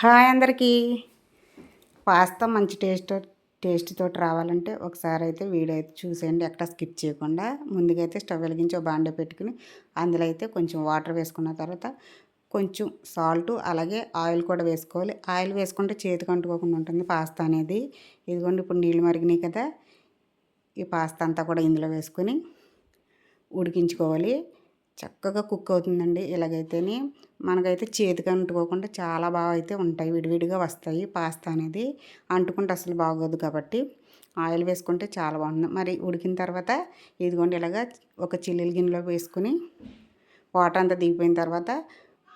Hi అందరికీ. Pasta మంచి taste taste తోటి రావాలంటే ఒకసారి అయితే వీడియో అయితే చూసేయండి ఎక్కడ స్కిప్ చేయకుండా. ముందుగా అయితే స్టవ్ వెలిగించి బాండే పెట్టుకుని అందులో అయితే కొంచెం వాటర్ వేసుకున్న తర్వాత కొంచెం సాల్ట్ అలాగే ఆయిల్ కూడా వేసుకోవాలి. ఆయిల్ వేసుకుంటే చేతికి అంటుకోకుండా ఉంటుంది పాస్తా అనేది. ఇదిగోండి ఇప్పుడు నీళ్ళు మరిగినాయి కదా. ఈ పాస్తా అంతా కూడా ఇందులో వేసుకొని ఉడికించుకోవాలి. చక్కగా కుక్ అవుతుందండి. ఇలాగైతేనే మనకైతే చేతికి అంటుకోకుండా చాలా బాగా అయితే ఉంటాయి. విడివిడిగా వస్తాయి పాస్తా అనేది. అంటుకుంటే అసలు బాగోదు కాబట్టి ఆయిల్ వేసుకుంటే చాలా బాగుంటుంది మరి ఉడికిన తర్వాత ఇదిగోండి ఇలాగా ఒక చిల్లీల గిన్నెలో వేసుకుని వాటర్ అంతా దిగిపోయిన తర్వాత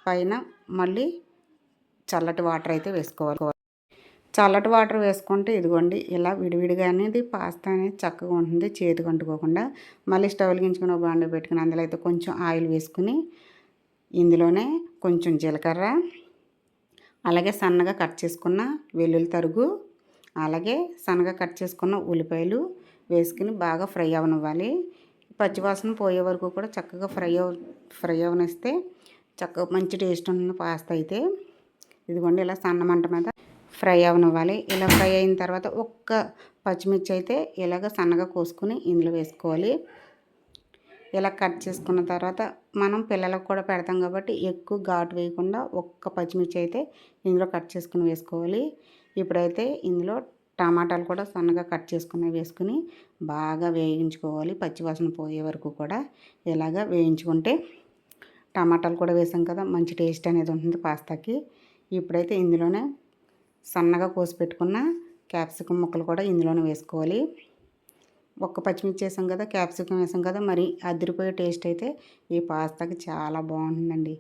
పైన మళ్ళీ చల్లటి వాటర్ అయితే వేసుకోవాలి. చల్లటి వాటర్ వేసుకుంటే ఇదిగోండి ఇలా విడివిడిగా అనేది పాస్తా అనేది చక్కగా ఉంటుంది చేతికి అంటుకోకుండా. మళ్ళీ స్టవ్ గించుకుని ఒక బాండ పెట్టుకుని అందులో అయితే కొంచెం ఆయిల్ వేసుకుని ఇందులోనే కొంచెం జీలకర్ర అలాగే సన్నగా కట్ చేసుకున్న వెల్లుల్లి తరుగు అలాగే సన్నగా కట్ చేసుకున్న ఉల్లిపాయలు వేసుకుని బాగా ఫ్రై అవనివ్వాలి. పచ్చివాసన పోయే వరకు కూడా చక్కగా ఫ్రై అవ ఫ్రై అవనిస్తే చక్కగా మంచి టేస్ట్ ఉంటుంది పాస్తా అయితే. ఇదిగోండి ఇలా సన్న మంట మీద ఫ్రై అవనివ్వాలి. ఇలా ఫ్రై అయిన తర్వాత ఒక్క పచ్చిమిర్చి అయితే ఇలాగ సన్నగా కోసుకుని ఇందులో వేసుకోవాలి. ఇలా కట్ చేసుకున్న తర్వాత మనం పిల్లలకు కూడా పెడతాం కాబట్టి ఎక్కువ ఘాటు వేయకుండా ఒక్క పచ్చిమిర్చి అయితే ఇందులో కట్ చేసుకుని వేసుకోవాలి. ఇప్పుడైతే ఇందులో టమాటాలు కూడా సన్నగా కట్ చేసుకుని వేసుకుని బాగా వేయించుకోవాలి. పచ్చివాసన పోయే వరకు కూడా ఇలాగ వేయించుకుంటే టమాటాలు కూడా వేసాం కదా మంచి టేస్ట్ అనేది ఉంటుంది పాస్తాకి. ఇప్పుడైతే ఇందులోనే సన్నగా కోసి పెట్టుకున్న క్యాప్సికమ్ ముక్కలు కూడా ఇందులోనే వేసుకోవాలి. ఒక్క పచ్చిమిర్చి వేసాం కదా క్యాప్సికమ్ వేసాం కదా మరి అదిరిపోయే టేస్ట్ అయితే ఈ పాస్తాకి చాలా బాగుంటుందండి.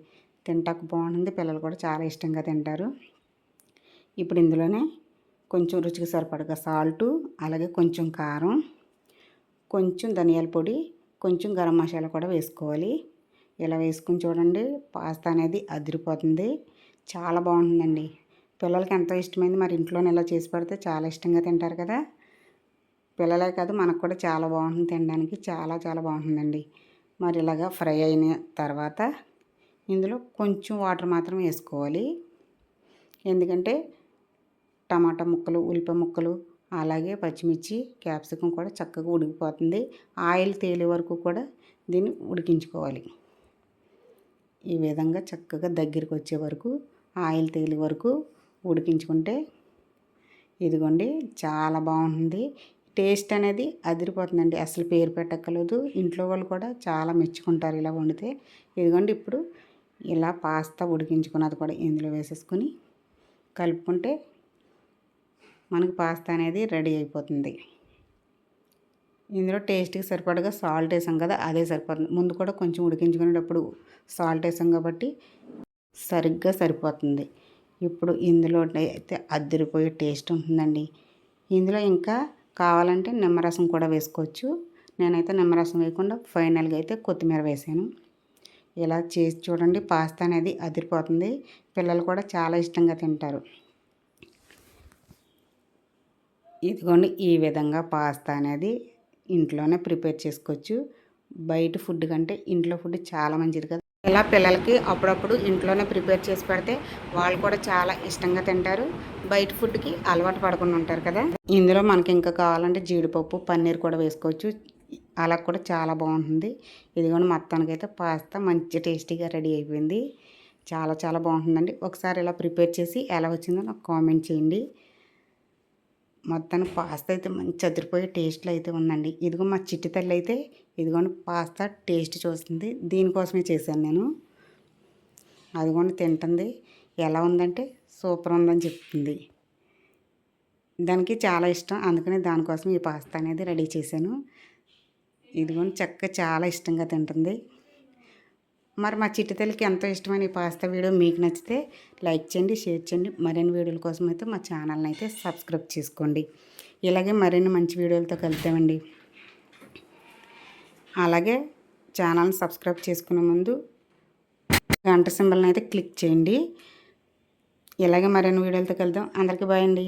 తింటాకు బాగుంటుంది పిల్లలు కూడా చాలా ఇష్టంగా తింటారు. ఇప్పుడు ఇందులోనే కొంచెం రుచికి సరిపడగా సాల్టు అలాగే కొంచెం కారం కొంచెం ధనియాల పొడి కొంచెం గరం మసాలా కూడా వేసుకోవాలి. ఇలా వేసుకుని చూడండి పాస్తా అనేది అదిరిపోతుంది. చాలా బాగుంటుందండి. పిల్లలకి ఎంతో ఇష్టమైంది మరి ఇంట్లోనే ఇలా చేసి పెడితే చాలా ఇష్టంగా తింటారు కదా. పిల్లలే కాదు మనకు కూడా చాలా బాగుంటుంది తినడానికి చాలా చాలా బాగుంటుందండి. మరి ఇలాగా ఫ్రై అయిన తర్వాత ఇందులో కొంచెం వాటర్ మాత్రం వేసుకోవాలి. ఎందుకంటే టమాటా ముక్కలు ఉల్లిపాయ ముక్కలు అలాగే పచ్చిమిర్చి క్యాప్సికం కూడా చక్కగా ఉడికిపోతుంది. ఆయిల్ తేలే వరకు కూడా దీన్ని ఉడికించుకోవాలి. ఈ విధంగా చక్కగా దగ్గరికి వచ్చే వరకు ఆయిల్ తేలే వరకు ఉడికించుకుంటే ఇదిగోండి చాలా బాగుంటుంది. టేస్ట్ అనేది అదిరిపోతుందండి అసలు పేరు పెట్టక్కలేదు ఇంట్లో వాళ్ళు కూడా చాలా మెచ్చుకుంటారు ఇలా వండితే. ఇదిగోండి ఇప్పుడు ఇలా పాస్తా ఉడికించుకున్నది కూడా ఇందులో వేసేసుకొని కలుపుకుంటే మనకు పాస్తా అనేది రెడీ అయిపోతుంది. ఇందులో టేస్ట్కి సరిపడగా సాల్ట్ వేసాం కదా అదే సరిపోతుంది. ముందు కూడా కొంచెం ఉడికించుకునేటప్పుడు సాల్ట్ వేసాం కాబట్టి సరిగ్గా సరిపోతుంది. ఇప్పుడు ఇందులో అయితే అద్దరిపోయే టేస్ట్ ఉంటుందండి. ఇందులో ఇంకా కావాలంటే నిమ్మరసం కూడా వేసుకోవచ్చు. నేనైతే నిమ్మరసం వేయకుండా ఫైనల్గా అయితే కొత్తిమీర వేసాను. ఇలా చేసి చూడండి పాస్తా అనేది అదిరిపోతుంది. పిల్లలు కూడా చాలా ఇష్టంగా తింటారు. ఇదిగోండి ఈ విధంగా పాస్తా అనేది ఇంట్లోనే ప్రిపేర్ చేసుకోవచ్చు. బయట ఫుడ్ కంటే ఇంట్లో ఫుడ్ చాలా మంచిది కదా. ఇలా పిల్లలకి అప్పుడప్పుడు ఇంట్లోనే ప్రిపేర్ చేసి పెడితే వాళ్ళు కూడా చాలా ఇష్టంగా తింటారు. బయట ఫుడ్కి అలవాటు పడకుండా ఉంటారు కదా. ఇందులో మనకి ఇంకా కావాలంటే జీడిపప్పు పన్నీర్ కూడా వేసుకోవచ్చు. అలా కూడా చాలా బాగుంటుంది. ఇది కూడా మొత్తానికి మొత్తానికైతే పాస్తా మంచి టేస్టీగా రెడీ అయిపోయింది. చాలా చాలా బాగుంటుందండి. ఒకసారి ఇలా ప్రిపేర్ చేసి ఎలా వచ్చిందో నాకు కామెంట్ చేయండి. మొత్తానికి పాస్తా అయితే మంచి అదిరిపోయే టేస్ట్లో అయితే ఉందండి. ఇదిగో మా చిట్టి తల్లి అయితే ఇదిగోండి పాస్తా టేస్ట్ చూస్తుంది. దీనికోసమే చేశాను నేను. అదిగోండి తింటుంది. ఎలా ఉందంటే సూపర్ ఉందని చెప్తుంది. దానికి చాలా ఇష్టం. అందుకని దానికోసం ఈ పాస్తా అనేది రెడీ చేశాను. ఇదిగోండి చక్క చాలా ఇష్టంగా తింటుంది. మరి మా చిట్టి తల్లికి ఎంతో ఇష్టమైన ఈ పాస్తా వీడియో మీకు నచ్చితే లైక్ చేయండి షేర్ చేయండి. మరిన్ని వీడియోల కోసం అయితే మా ఛానల్ని అయితే సబ్స్క్రైబ్ చేసుకోండి. ఇలాగే మరిన్ని మంచి వీడియోలతో కలుద్దామండి. అలాగే ఛానల్ని సబ్స్క్రైబ్ చేసుకునే ముందు గంట సింబల్ని అయితే క్లిక్ చేయండి. ఇలాగే మరిన్ని వీడియోలతో కలుద్దాం. అందరికీ బాయ్ అండి.